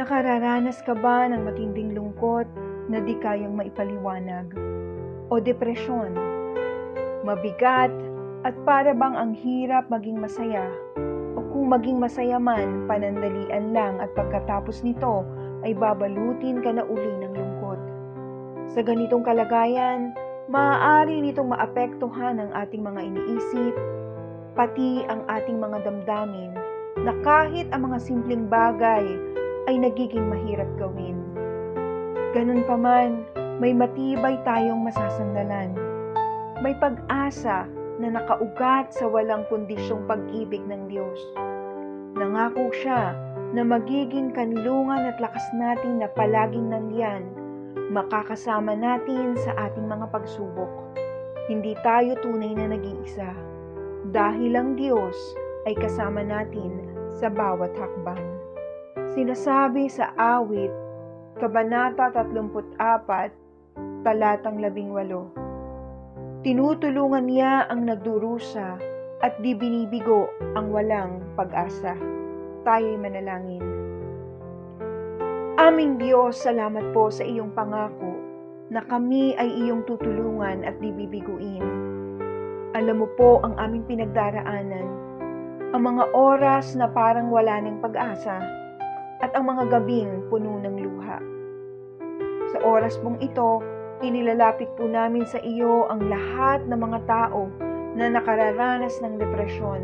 Nakararanas ka ba ng matinding lungkot na di kayang maipaliwanag? O depresyon? Mabigat at para bang ang hirap maging masaya? O kung maging masaya man, panandalian lang at pagkatapos nito ay babalutin ka na uli ng lungkot. Sa ganitong kalagayan, maaari nitong maapektuhan ang ating mga iniisip, pati ang ating mga damdamin, na kahit ang mga simpleng bagay ay nagiging mahirap gawin. Ganun pa man, may matibay tayong masasandalan. May pag-asa na nakaugat sa walang kondisyong pag-ibig ng Diyos. Nangako siya na magiging kanlungan at lakas natin na palaging nandiyan, makakasama natin sa ating mga pagsubok. Hindi tayo tunay na nag-iisa, dahil ang Diyos ay kasama natin sa bawat hakbang. Sinasabi sa awit, Kabanata 34, talatang 18. Tinutulungan niya ang nagdurusa at di binibigo ang walang pag-asa. Tayo'y manalangin. Aming Diyos, salamat po sa iyong pangako na kami ay iyong tutulungan at di bibiguin. Alam mo po ang aming pinagdaraanan, ang mga oras na parang wala ng pag-asa at ang mga gabing puno ng luha. Sa oras pong ito, inilalapit po namin sa iyo ang lahat ng mga tao na nakararanas ng depresyon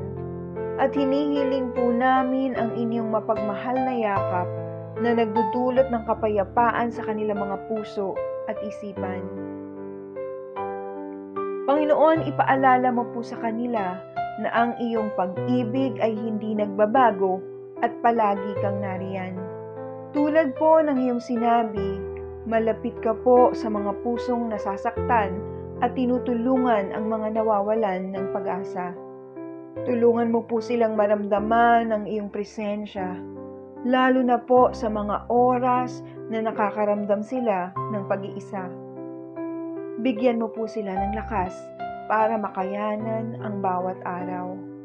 at hinihiling po namin ang inyong mapagmahal na yakap na nagdudulot ng kapayapaan sa kanilang mga puso at isipan. Panginoon, ipaalala mo po sa kanila na ang iyong pag-ibig ay hindi nagbabago at palagi kang nariyan. Tulad po ng iyong sinabi, malapit ka po sa mga pusong nasasaktan at tinutulungan ang mga nawawalan ng pag-asa. Tulungan mo po silang maramdaman ang iyong presensya, lalo na po sa mga oras na nakakaramdam sila ng pag-iisa. Bigyan mo po sila ng lakas para makayanan ang bawat araw.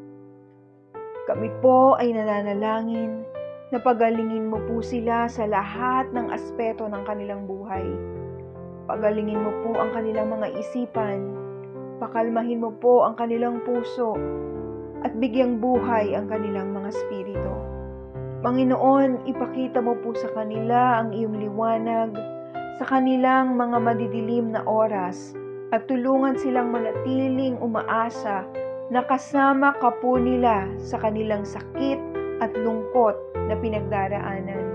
Kami po ay nananalangin na pagalingin mo po sila sa lahat ng aspeto ng kanilang buhay. Pagalingin mo po ang kanilang mga isipan, pakalmahin mo po ang kanilang puso, at bigyang buhay ang kanilang mga spirito. Panginoon, ipakita mo po sa kanila ang iyong liwanag sa kanilang mga madidilim na oras at tulungan silang manatiling umaasa na kasama ka po nila sa kanilang sakit at lungkot na pinagdaraanan.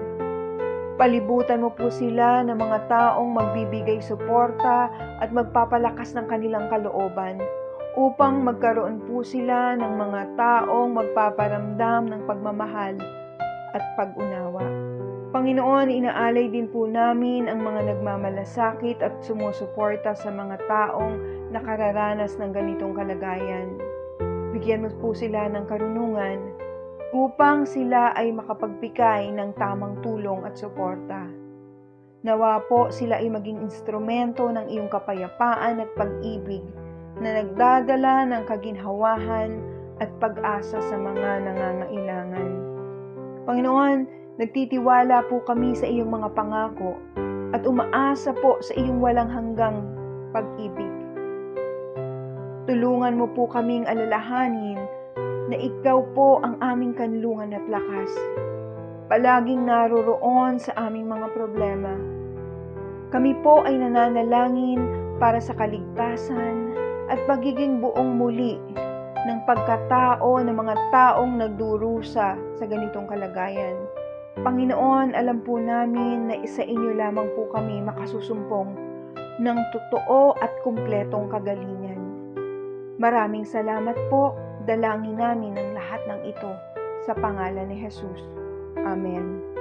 Palibutan mo po sila ng mga taong magbibigay suporta at magpapalakas ng kanilang kalooban upang magkaroon po sila ng mga taong magpaparamdam ng pagmamahal at pag-unawa. Panginoon, inaalay din po namin ang mga nagmamalasakit at sumusuporta sa mga taong nakararanas ng ganitong kalagayan. Bigyan mo po sila ng karunungan upang sila ay makapagbigay ng tamang tulong at suporta. Nawa po sila ay maging instrumento ng iyong kapayapaan at pag-ibig na nagdadala ng kaginhawahan at pag-asa sa mga nangangailangan. Panginoon, nagtitiwala po kami sa iyong mga pangako at umaasa po sa iyong walang hanggang pag-ibig. Tulungan mo po kaming alalahanin na ikaw po ang aming kanlungan at lakas. Palaging naroroon sa aming mga problema. Kami po ay nananalangin para sa kaligtasan at pagiging buong muli ng pagkatao ng mga taong nagdurusa sa ganitong kalagayan. Panginoon, alam po namin na isa inyo lamang po kami makasusumpong ng totoo at kumpletong kagalingan. Maraming salamat po, dalangin namin ang lahat ng ito sa pangalan ni Jesus. Amen.